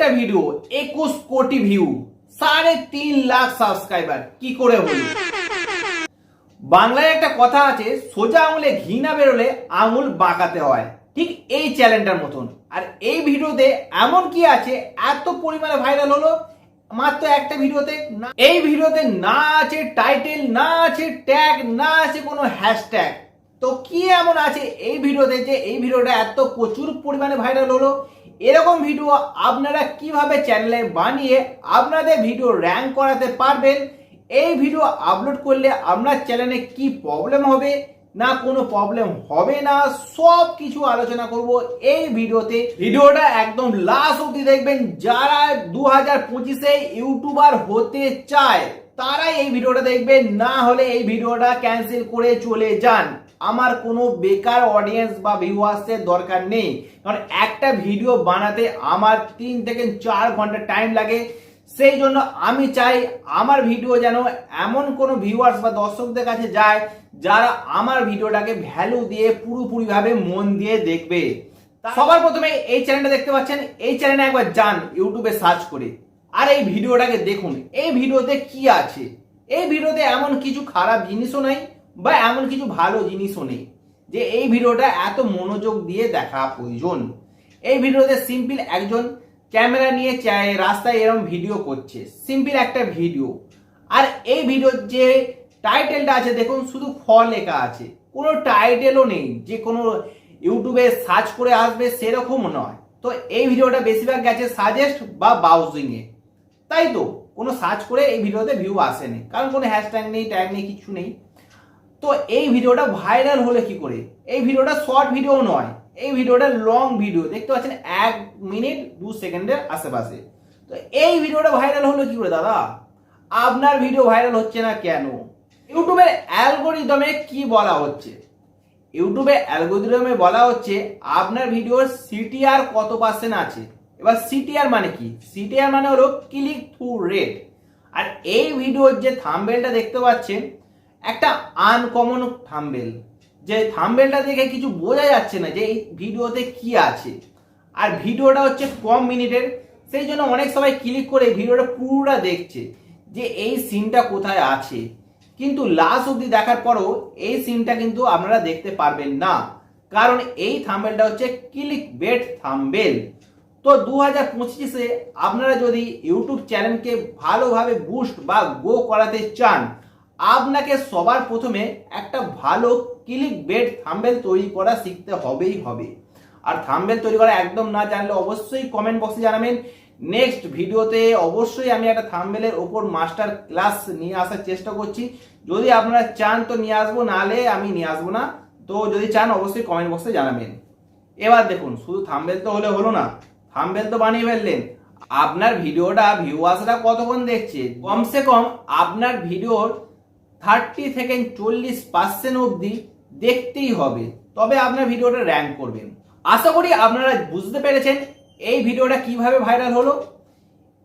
একটা ভিডিও, একুশ কোটি ভিউ, সাড়ে তিন লাখ সাবস্ক্রাইবার কি করে হলো? বাংলায় একটা কথা আছে, সোজা আঙুলে ঘি না বেরোলে আঙুল বাঁকাতে হয়। ঠিক এই চ্যালেঞ্জটার মতন। আর এই ভিডিওতে এমন কি আছে, এত পরিমাণে ভাইরাল হলো, মাত্র একটা ভিডিওতে এই ভিডিওতে না আছে টাইটেল না আছে ট্যাগ না আছে কোনো হ্যাশট্যাগ তো কি এমন আছে এই ভিডিওতে যে এই ভিডিওটা এত প্রচুর পরিমাণে ভাইরাল হলো এরকম ভিডিও আপনারা কীভাবে চ্যানেলে বানিয়ে আপনাদের ভিডিও র্যাঙ্ক করাতে পারবেন, এই ভিডিও আপলোড করলে আপনার চ্যানেলে কি প্রবলেম হবে, না কোনো প্রবলেম হবে না সব কিছু আলোচনা করব এই ভিডিওতে ভিডিওটা একদম লাস্ট অবধি দেখবেন, যারা দু হাজার পঁচিশে ইউটিউবার হতে চায়, তারাই এই ভিডিওটা দেখবেন, না হলে এই ভিডিওটা ক্যান্সেল করে চলে যান। আমার কোনো বেকার অডিয়েন্স বা ভিউয়ার্সের দরকার নেই। কারণ একটা ভিডিও বানাতে আমার তিন থেকে চার ঘণ্টা টাইম লাগে। সেই জন্য আমি চাই আমার ভিডিও যেন এমন কোনো ভিউয়ার্স বা দর্শকদের কাছে যায় যারা আমার ভিডিওটাকে ভ্যালু দিয়ে পুরোপুরিভাবে মন দিয়ে দেখবে। তা- সবার প্রথমে এই চ্যানেলটা দেখতে পাচ্ছেন। এই চ্যানেলে একবার যান ইউটিউবে সার্চ করে। আর এই ভিডিওটাকে দেখুন। এই ভিডিওতে কি আছে? এই ভিডিওতে এমন কিছু খারাপ জিনিসও নেই। বা এমন কিছু ভালো জিনিসও নেই। যে এই ভিডিওটা এত মনোযোগ দিয়ে দেখা প্রয়োজন। এই ভিডিওতে সিম্পল একজন ক্যামেরা নিয়ে রাস্তায় এরকম ভিডিও করছে। সিম্পল একটা ভিডিও। আর এই ভিডিওর যে টাইটেলটা আছে, দেখুন, শুধু ফ লেখা আছে। কোনো টাইটেলও নেই। যে কোনো ইউটিউবে সার্চ করে আসবে, সেরকম নয়। তো এই ভিডিওটা বেশিরভাগ গেছে সাজেস্ট বা বাউজিং এ তাই তো? কোনো সার্চ করে এই ভিডিওতে ভিউ আসেনি কারণ কোনো হ্যাশট্যাগ নেই ট্যাগ নেই, কিছু নেই। তো এই ভিডিওটা ভাইরাল হলে কি করে? এই ভিডিওটা শর্ট ভিডিও নয়। এই ভিডিওটা লং ভিডিও দেখতে পাচ্ছেন, এক মিনিট, দু সেকেন্ডের আশেপাশে। তো এই ভিডিওটা ভাইরাল হলো কি করে দাদা? আপনার ভিডিও ভাইরাল হচ্ছে না কেন? ইউটিউবের অ্যালগোরিদমে কি বলা হচ্ছে? ইউটিউবে অ্যালগোরিদমে বলা হচ্ছে, আপনার ভিডিওর সিটিআর কত পার্সেন্ট আছে? এবার সিটিআর মানে কি? সিটিআর মানে হলো ক্লিক থ্রু রেট আর এই ভিডিওর যে থাম্বেলটা দেখতে পাচ্ছেন একটা আনকমন থাম্বেল যে থাম্বেলটা দেখে কিছু বোঝা যাচ্ছে না যে এই ভিডিওতে কি আছে। আর ভিডিওটা হচ্ছে কম মিনিটের, সেই জন্য অনেক সবাই ক্লিক করে ভিডিওটা পুরোটা দেখছে যে এই সিনটা কোথায় আছে। কিন্তু লাস্ট অবধি দেখার পরও এই সিনটা কিন্তু আপনারা দেখতে পারবেন না। কারণ এই থাম্বেলটা হচ্ছে ক্লিক বেট থাম্বেল তো দু হাজার পঁচিশে আপনারা যদি ইউটিউব চ্যানেলকে ভালোভাবে বুস্ট বা গো করাতে চান আপনাকে সবার প্রথমে একটা ভালো ক্লিক বেড থাম্বেল তৈরি করা শিখতে হবেই হবে। আর থাম্বেল তৈরি করা একদম না জানলে অবশ্যই কমেন্ট বক্সে জানাবেন। নেক্সট ভিডিওতে অবশ্যই আমি একটা থাম্বেলের ওপর মাস্টার ক্লাস নিয়ে আসার চেষ্টা করছি। যদি আপনারা চান তো নিয়ে আসব, নাহলে আমি নিয়ে আসব না। তো যদি চান অবশ্যই কমেন্ট বক্সে জানাবেন। এবার দেখুন, শুধু থাম্বেল তো হলে হলো না, থাম্বেল তো বানিয়ে ফেললেন। আপনার ভিডিওটা ভিউয়ার্সরা কতক্ষণ দেখছে? কমসে কম আপনার ভিডিওর থার্টি থেকে চল্লিশ পার্সেন্ট অবধি দেখতেই হবে। তবে আপনার ভিডিওটা র্যাঙ্ক করবেন। আশা করি আপনারা বুঝতে পেরেছেন এই ভিডিওটা কীভাবে ভাইরাল হলো।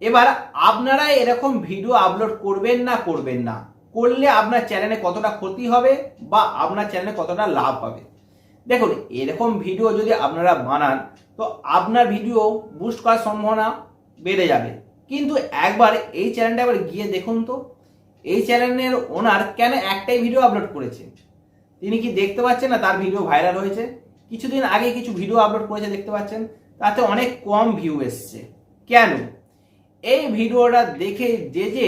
এবার আপনারা এরকম ভিডিও আপলোড করবেন না করবেন না, করলে আপনার চ্যানেলে কতটা ক্ষতি হবে বা আপনার চ্যানেলে কতটা লাভ হবে। দেখুন, এরকম ভিডিও যদি আপনারা বানান, তো আপনার ভিডিও বুস্ট করার সম্ভাবনা বেড়ে যাবে। কিন্তু একবার এই চ্যানেলটা একবার গিয়ে দেখুন তো। এই চ্যানেলের ওনার কেন একটাই ভিডিও আপলোড করেছে? তিনি কি দেখতে পাচ্ছেন না তার ভিডিও ভাইরাল হয়েছে? কিছুদিন আগে কিছু ভিডিও আপলোড করেছে, দেখতে পাচ্ছেন? তাতে অনেক কম ভিউ এসছে। কেন? এই ভিডিওটা দেখে যে যে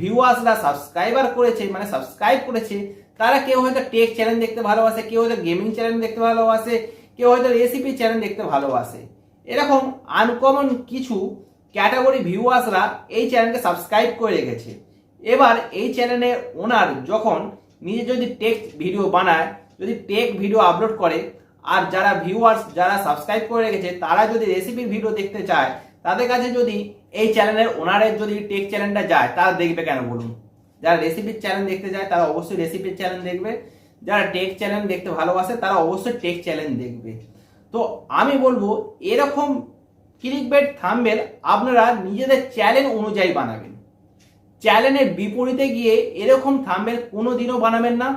ভিউয়ার্সরা সাবস্ক্রাইবার করেছে মানে সাবস্ক্রাইব করেছে, তারা কেউ হয়তো টেক চ্যানেল দেখতে ভালোবাসে, কেউ হয়তো গেমিং চ্যানেল দেখতে ভালোবাসে, কেউ হয়তো রেসিপি চ্যানেল দেখতে ভালোবাসে। এরকম আনকমন কিছু ক্যাটাগরি ভিউয়ার্সরা এই চ্যানেলকে সাবস্ক্রাইব করে রেখেছে। এবার এই চ্যানেলে ওনার যখন নিজে যদি টেক ভিডিও বানায়, যদি টেক ভিডিও আপলোড করে, আর যারা ভিউয়ার্স যারা সাবস্ক্রাইব করে রেখেছে, তারা যদি রেসিপির ভিডিও দেখতে চায়, তাদের কাছে যদি এই চ্যানেলের ওনারের যদি টেক চ্যানেলটা যায়, তারা দেখবে কেন বলুন? যারা রেসিপির চ্যানেল দেখতে যায় তারা অবশ্যই রেসিপির চ্যানেল দেখবে। যারা টেক চ্যানেল দেখতে ভালোবাসে, তারা অবশ্যই টেক চ্যানেল দেখবে। তো আমি বলব, এরকম ক্লিক বেড থাম্বেল আপনারা নিজেদের চ্যানেল অনুযায়ী বানাবেন। চ্যানেলের বিপরীতে গিয়ে এরকম থাম্বেল কোনো দিনও বানাবেন না।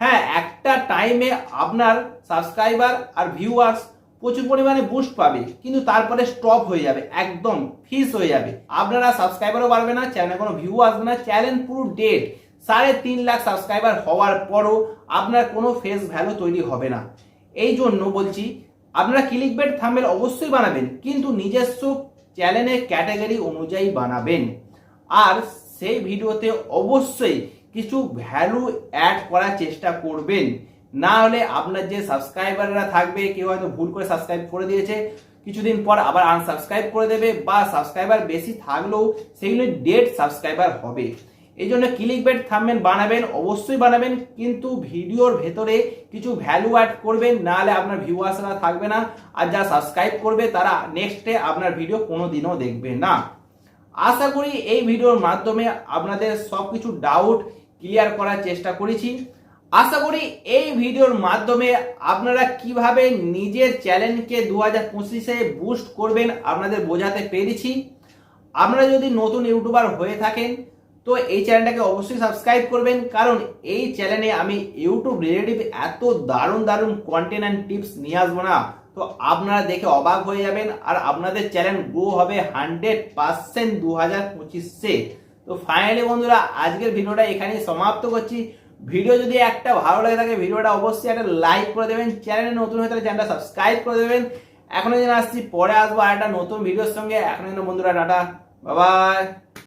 হ্যাঁ একটা টাইমে আপনার সাবস্ক্রাইবার আর ভিউয়ার্স প্রচুর পরিমাণে বুস্ট পাবে, কিন্তু তারপরে স্টপ হয়ে যাবে, একদম ফিস হয়ে যাবে। আপনারা সাবস্ক্রাইবারও বাড়বে না চ্যানেলে কোনো ভিউ আসবে না চ্যানেল পুরো ডেট সাড়ে তিন লাখ সাবস্ক্রাইবার হওয়ার পরও আপনার কোনো ফেস ভ্যালু তৈরি হবে না। এই জন্য বলছি, আপনারা ক্লিক বেড থাম্বেল অবশ্যই বানাবেন, কিন্তু নিজস্ব চ্যানেলের ক্যাটাগরি অনুযায়ী বানাবেন। আর সেই ভিডিওতে অবশ্যই কিছু ভ্যালু অ্যাড করার চেষ্টা করবেন। না হলে আপনার যে সাবস্ক্রাইবাররা থাকবে, কেউ হয়তো ভুল করে সাবস্ক্রাইব করে দিয়েছে, কিছুদিন পর আবার আনসাবস্ক্রাইব করে দেবে বা সাবস্ক্রাইবার বেশি থাকলেও সেগুলো ডেট সাবস্ক্রাইবার হবে। এই জন্য ক্লিক বেড থামবেন বানাবেন, অবশ্যই বানাবেন, কিন্তু ভিডিওর ভেতরে কিছু ভ্যালু অ্যাড করবেন নাহলে আপনার ভিউয়ার্সরা থাকবে না। আর যা সাবস্ক্রাইব করবে, তারা নেক্সটে আপনার ভিডিও কোনো দিনও দেখবে না। আশা করি এই ভিডিওর মাধ্যমে আপনাদের সব কিছু ডাউট ক্লিয়ার করার চেষ্টা করেছি। আশা করি এই ভিডিওর মাধ্যমে আপনারা কীভাবে নিজের চ্যানেলকে দু হাজার পঁচিশে বুস্ট করবেন আপনাদের বোঝাতে পেরেছি। আপনারা যদি নতুন ইউটিউবার হয়ে থাকেন, তো এই চ্যানেলটাকে অবশ্যই সাবস্ক্রাইব করবেন, কারণ এই চ্যানেলে আমি ইউটিউব রিলেটিভ এত দারুণ দারুণ কন্টেন্ট অ্যান্ড টিপস নিয়ে আসব না। তো আপনারা দেখে অবাক হয়ে যাবেন, আর আপনাদের চ্যানেল গ্রো হবে হান্ড্রেড পার্সেন্ট দু হাজার পঁচিশে। তো ফাইনালি বন্ধুরা, আজকের ভিডিওটা এখানেই সমাপ্ত করছি। ভিডিও যদি একটা ভালো লাগে থাকে, ভিডিওটা অবশ্যই একটা লাইক করে দেবেন, চ্যানেলে নতুন হয়ে থাকলে চ্যানেলটা সাবস্ক্রাইব করে দেবেন। এখনও যেন আসছি, পরে আসব আর একটা নতুন ভিডিওর সঙ্গে। এখন বন্ধুরা, টাটা বাবাই